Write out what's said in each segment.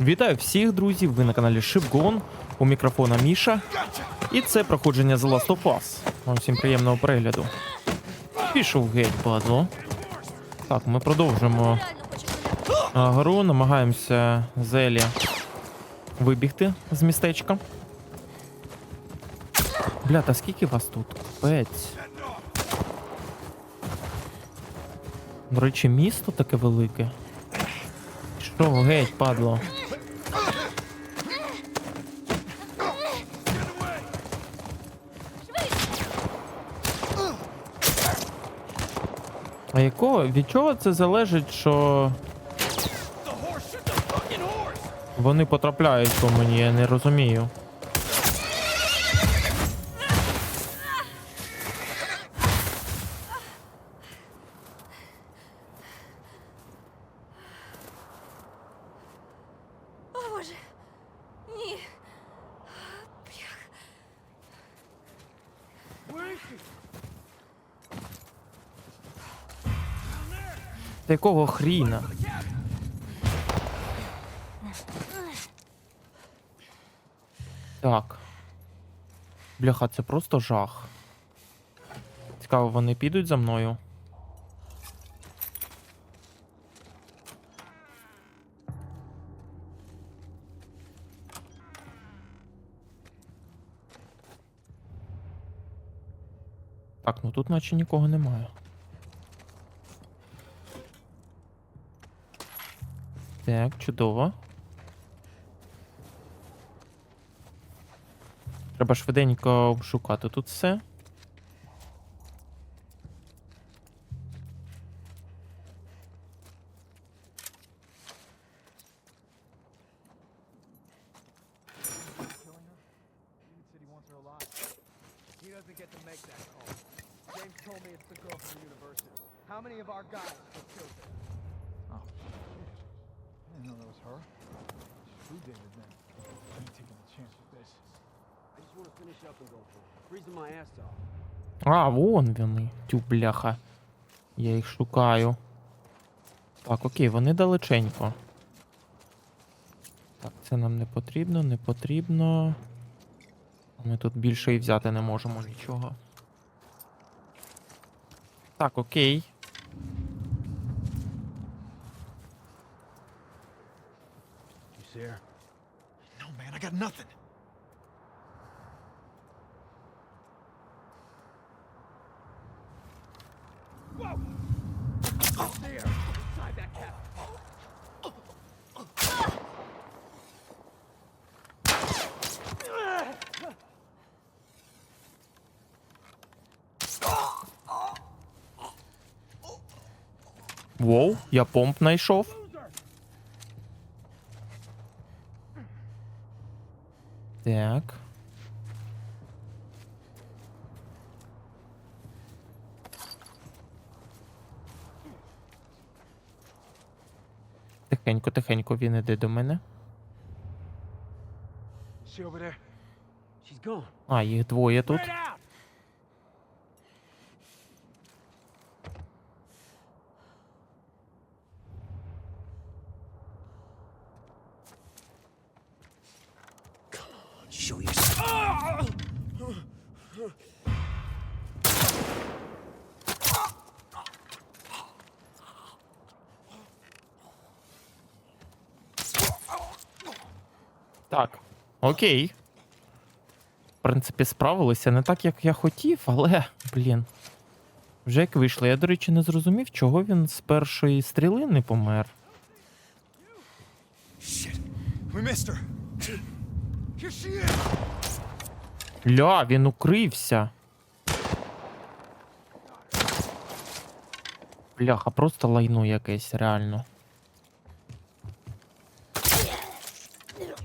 Вітаю всіх друзів! Ви на каналі ShipGone. У мікрофона Міша. І це проходження The Last of Us. Вам всім приємного перегляду. Пішов геть, падло. Так, ми а, гру, намагаємося Зелі вибігти з містечка. Бля, та скільки вас тут? Капець. До речі, місто таке велике. Що, геть, падло? А якого від чого це залежить, що вони потрапляють по мені, я не розумію. Та якого хріна? Так. Бляха, це просто жах. Цікаво, вони підуть за мною. Так, ну тут наче нікого немає. Треба швиденько шукати тут were killed there? Oh, shit. I didn't know that was her. Who David then? I ain't taking a chance with this. I just want to finish up and go for it. Freezing my ass off. А, вон вони. Тю, бляха. Я їх шукаю. Так, окей, вони далеченько. Так, це нам не потрібно, не потрібно. Ми тут більше і взяти не можемо нічого. Так, окей. Her? No, man, I got nothing. Whoa! There! Inside that cabin! Воу, я помп знайшов. Так. Тихенько, тихенько він іде до мене. А, їх двоє тут. Окей. В принципі, справилися не так, як я хотів, але, блін. Вже як вийшло. Я, до речі, не зрозумів, чого він з першої стріли не помер. Ля, він укрився. Бляха, просто лайно якесь, реально.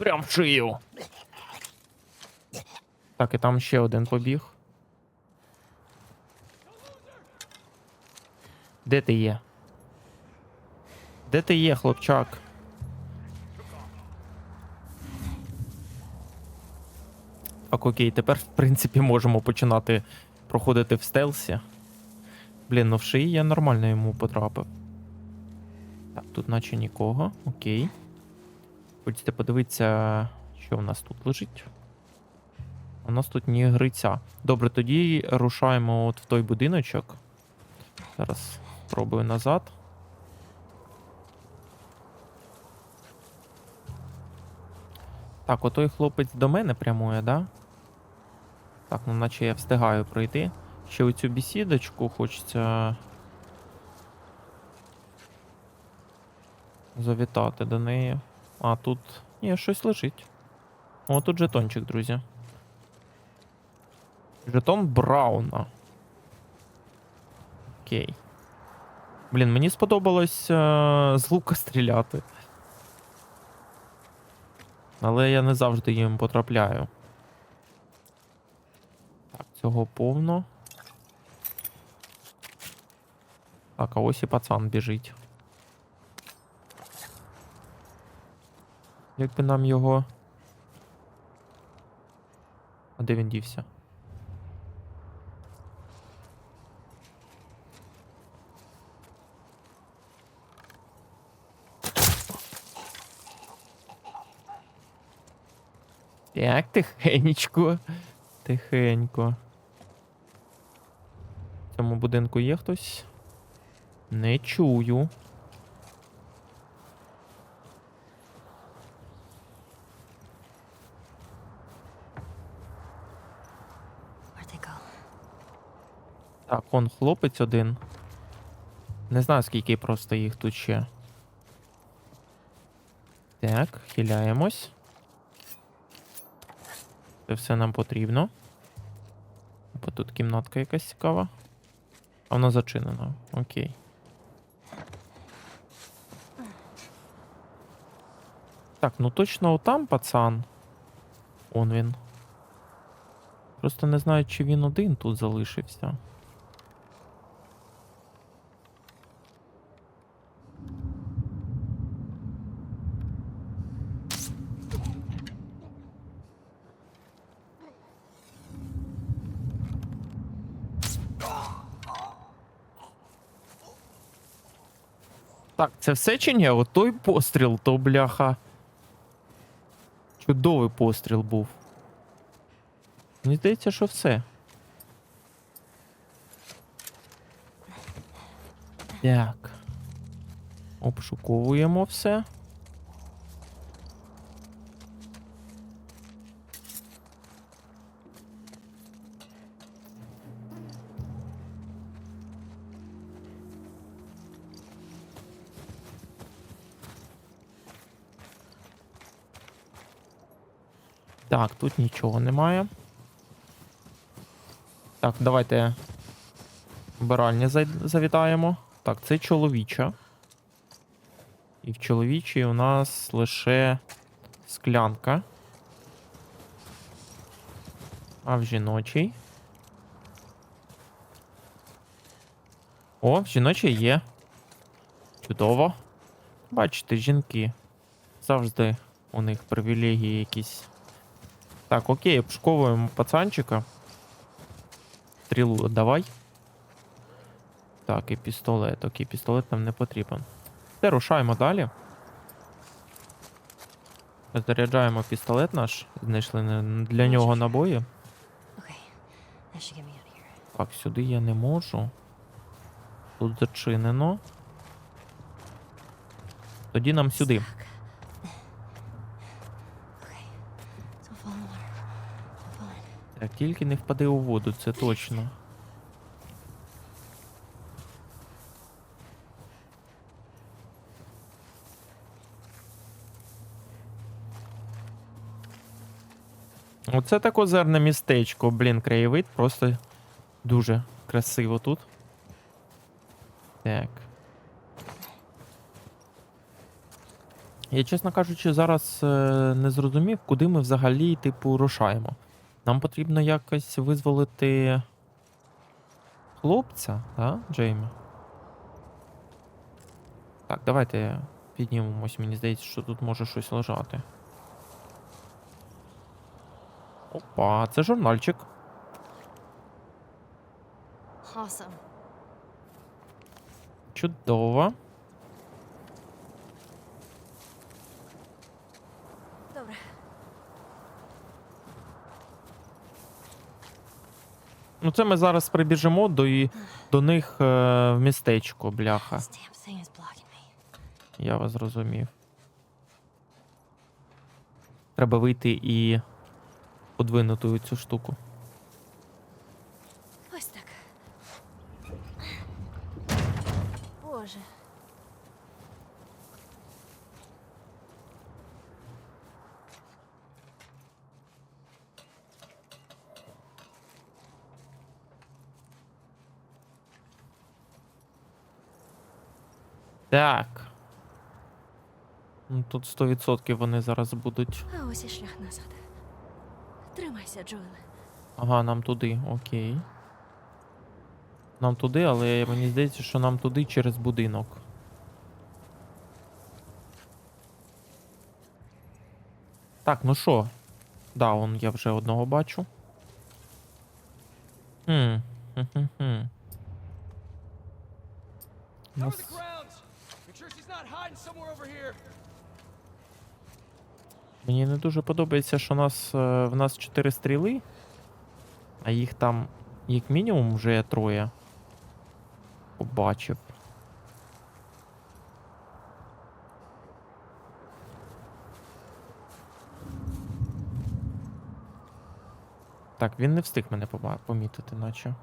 Прям в шию. Так, і там ще один побіг. Де ти є? Де ти є, хлопчак? Так, окей, тепер, в принципі, можемо починати проходити в стелсі. Блін, ну в шиї я нормально йому потрапив. Так, тут наче нікого. Окей. Хочете подивитися, що в нас тут лежить? У нас тут ні гриця. Добре, тоді рушаємо от в той будиночок. Зараз спробую назад. Так, отой хлопець до мене прямує, да? Так, ну наче я встигаю пройти. Ще оцю бесідочку хочеться. Завітати до неї. А, тут. Ні, щось лежить. О, тут жетончик, друзі. Жетон Брауна. Окей. Блін, мені сподобалось е- з лука стріляти. Але я не завжди їм потрапляю. Так, цього повно. Так, а ось і пацан біжить. Як би нам його. А де він дівся? Так, тихенько. Тихенько. В цьому будинку є хтось? Не чую. Так, он хлопець один. Не знаю, скільки просто їх тут ще. Так, хиляємось. Це все нам потрібно. Бо тут кімнатка якась цікава. А вона зачинена. Окей. Так, ну точно отам пацан. Он він. Просто не знаю, чи він один тут залишився. Це все чи ні? Отой постріл, то бляха. Чудовий постріл був. Мені здається, що все. Так. Обшуковуємо все. Так, тут нічого немає. Так, давайте вбиральні завітаємо. Так, це чоловіча. І в чоловічій у нас лише склянка. А в жіночій. О, в жіночій є. Чудово. Бачите, жінки. Завжди у них привілегії якісь. Так, окей, обшуковуємо пацанчика. Стрілу давай. Так, і пістолет. Окей, пістолет нам не потрібен. Все, рушаємо далі. Заряджаємо пістолет наш. Знайшли для нього набої. Так, сюди я не можу. Тут зачинено. Тоді нам сюди. Так, тільки не впади у воду, це точно. Оце так озерне містечко, блін, краєвид просто дуже красиво тут. Так. Я, чесно кажучи, зараз е, не зрозумів, куди ми взагалі, типу, рушаємо. Нам потрібно якось визволити хлопця, так, Джеймі? Так, давайте піднімемось. Мені здається, що тут може щось лежати. Опа, це журнальчик. Awesome. Чудово. Ну це ми зараз прибіжимо до, і, до них е, в містечко, бляха. Я вас зрозумів. Треба вийти і подвинути цю штуку. Ось так. Боже. Так. Ну, Тут 100% вони зараз будуть. А ось і шлях назад. Тримайся, Джоеле. Ага, нам туди, окей. Нам туди, але мені здається, що нам туди через будинок. Так, ну що? Да, он я вже одного бачу. Хм. хм-хм-хм. Нас- Мені не дуже подобається, що нас, е, в нас 4 стріли, а їх там, як мінімум, вже троє. Побачив. Так, він не встиг мене помітити, наче.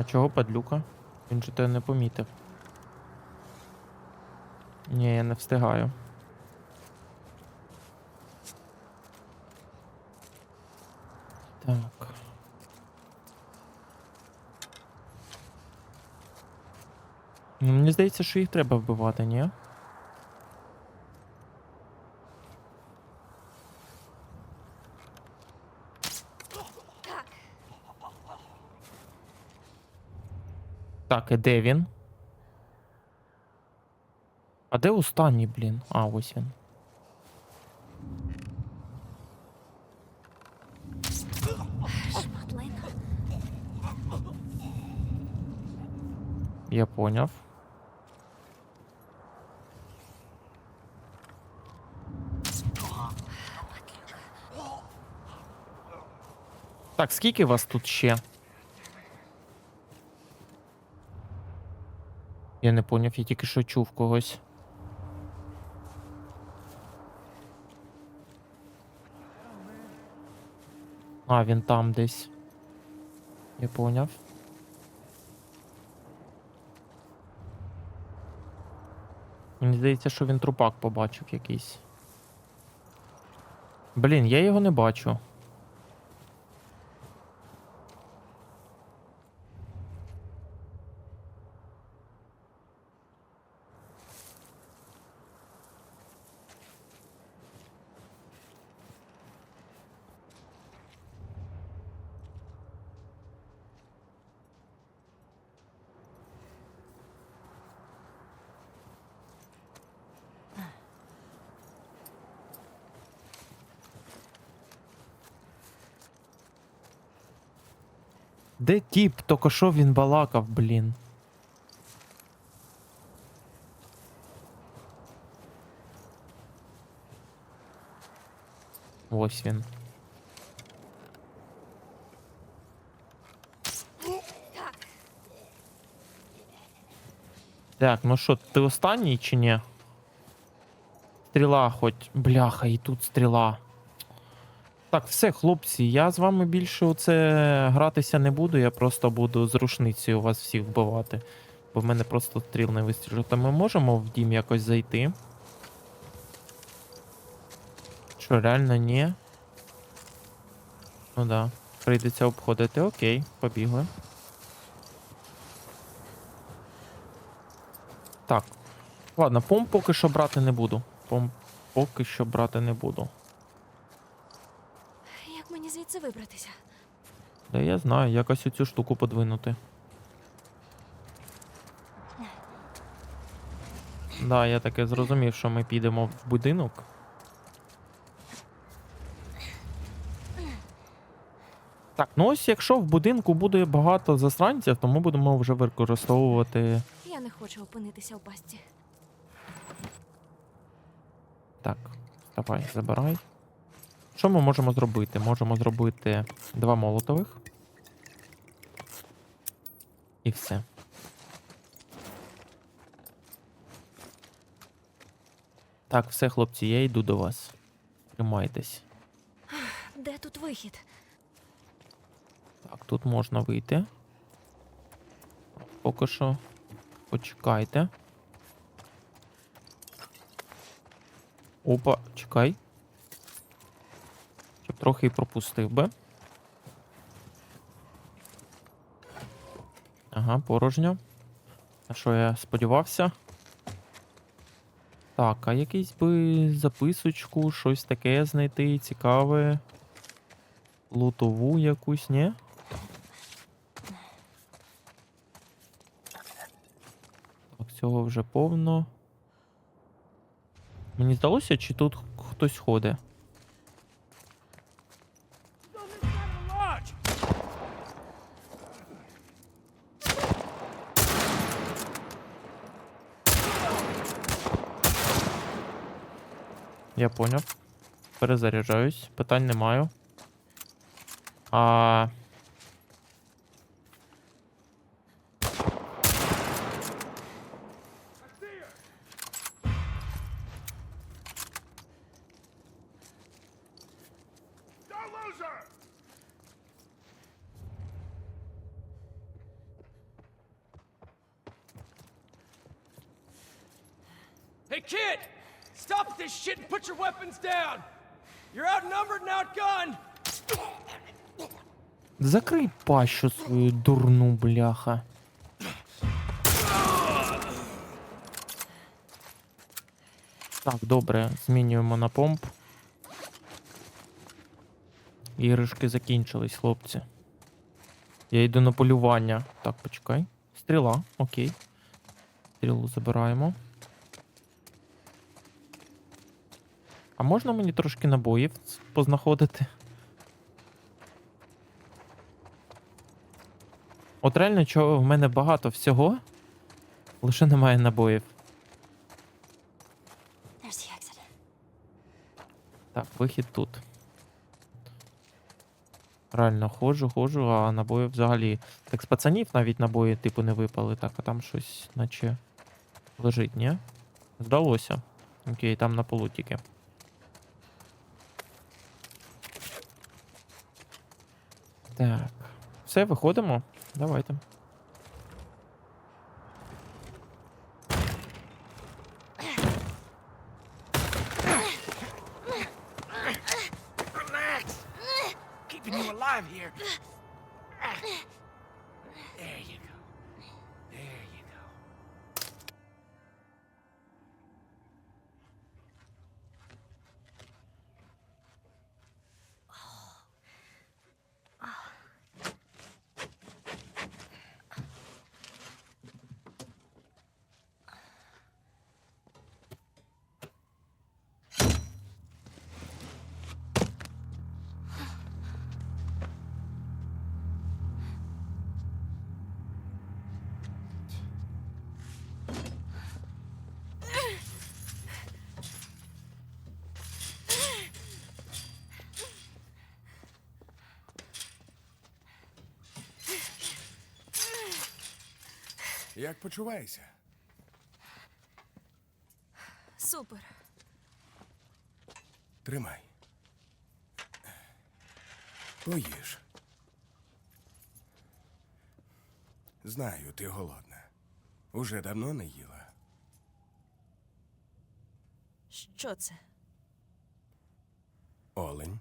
А чого падлюка? Він же тебе не помітив. Ні, я не встигаю. Так. Ну, мені здається, що їх треба вбивати, ні? Так, і де він? А де останній, блін? А, ось він. Шмат лайна. Я поняв. Так, скільки вас тут ще? Я не поняв, я тільки що чув когось. А, він там десь. Я поняв. Мені здається, що він трупак побачив якийсь. Блін, я його не бачу. Де тіп? Тільки що він балакав, блін. Ось він. Так. Так, ну що, ти останній чи ні? Стріла хоч. Бляха, і тут стріла. Так, все, хлопці, я з вами більше оце гратися не буду, я просто буду з рушницею вас всіх вбивати. Бо в мене просто стріл не вистачить. Та ми можемо в дім якось зайти. Що, реально ні? Ну да. Прийдеться обходити. Окей, побігли. Так. Ладно, пом поки що брати не буду. Пом поки що брати не буду. Вибратися? Да я знаю, якось оцю штуку подвинути. Да, я таке зрозумів, що ми підемо в будинок. Так, ну ось якщо в будинку буде багато засранців, то ми будемо вже використовувати. Я не хочу опинитися у пастці. Так, давай, забирай. Що ми можемо зробити? Можемо зробити два молотових. І все. Так, все, хлопці, я йду до вас. Тримайтесь. Де тут вихід? Так, тут можна вийти. Поки що почекайте. Опа, чекай. Трохи і пропустив би. Ага, порожньо. На що я сподівався? Так, а якийсь би записочку, щось таке знайти цікаве. Лутову якусь, ні? Так, цього вже повно. Мені здалося, чи тут хтось ходить? Я поняв. Перезаряджаюсь, питань не маю. А... Закрий пащу свою дурну, бляха. Так, добре, змінюємо на помп. Іграшки закінчились, хлопці. Я йду на полювання. Так, почекай. Стріла, окей. Стрілу забираємо. А можна мені трошки набоїв познаходити? От реально, чого в мене багато всього, лише немає набоїв. Так, вихід тут. Реально ходжу, ходжу, а набоїв взагалі. Так з пацанів навіть набої типу не випали, так, а там щось наче лежить, ні? Здалося. Окей, там на полу тільки. Так. Все, виходимо. Давайте. Як почуваєшся? Супер. Тримай. Поїж. Знаю, ти голодна. Уже давно не їла. Що це? Олень.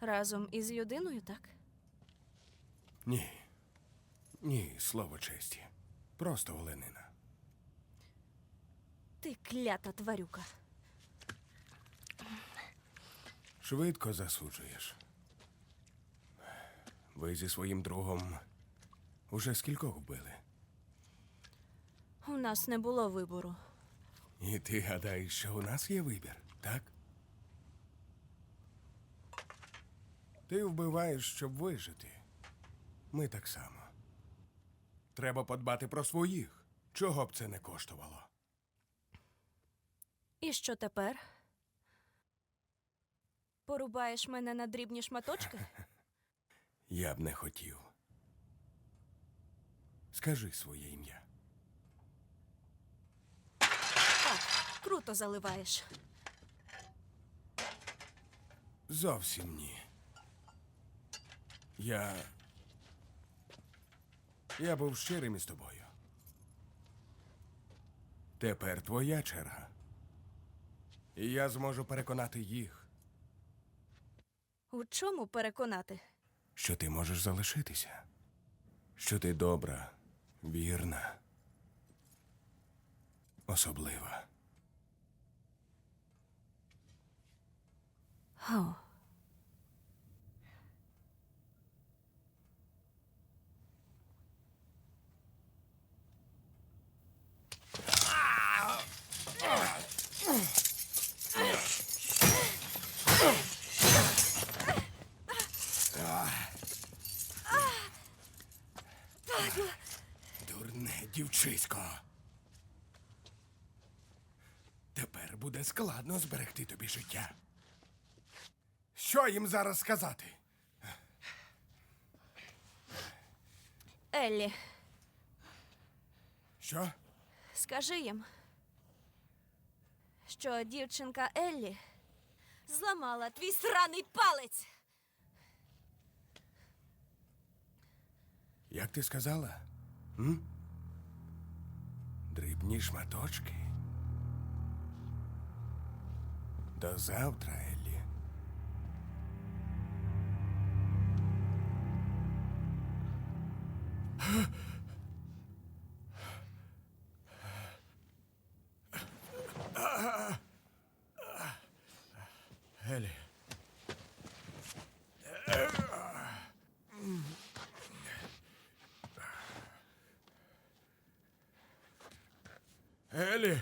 Разом із людиною, так? Ні. Ні, слово честі. Просто оленина. Ти клята тварюка. Швидко засуджуєш. Ви зі своїм другом уже скількох вбили. У нас не було вибору. І ти гадаєш, що у нас є вибір, так? Ти вбиваєш, щоб вижити. Ми так само. Треба подбати про своїх, чого б це не коштувало. І що тепер? Порубаєш мене на дрібні шматочки? Я б не хотів. Скажи своє ім'я. Так, круто заливаєш. Зовсім ні. Я. Я був щирим із тобою. Тепер твоя черга. І я зможу переконати їх, У чому переконати? що ти можеш залишитися. Що ти добра, вірна, особлива. О. Дурне дівчисько. Тепер буде складно зберегти тобі життя. Що їм зараз сказати? Еллі, Що? скажи їм, що дівчинка Еллі зламала твій сраний палець. Як ти сказала? М? Дрібні шматочки. До завтра, Еллі.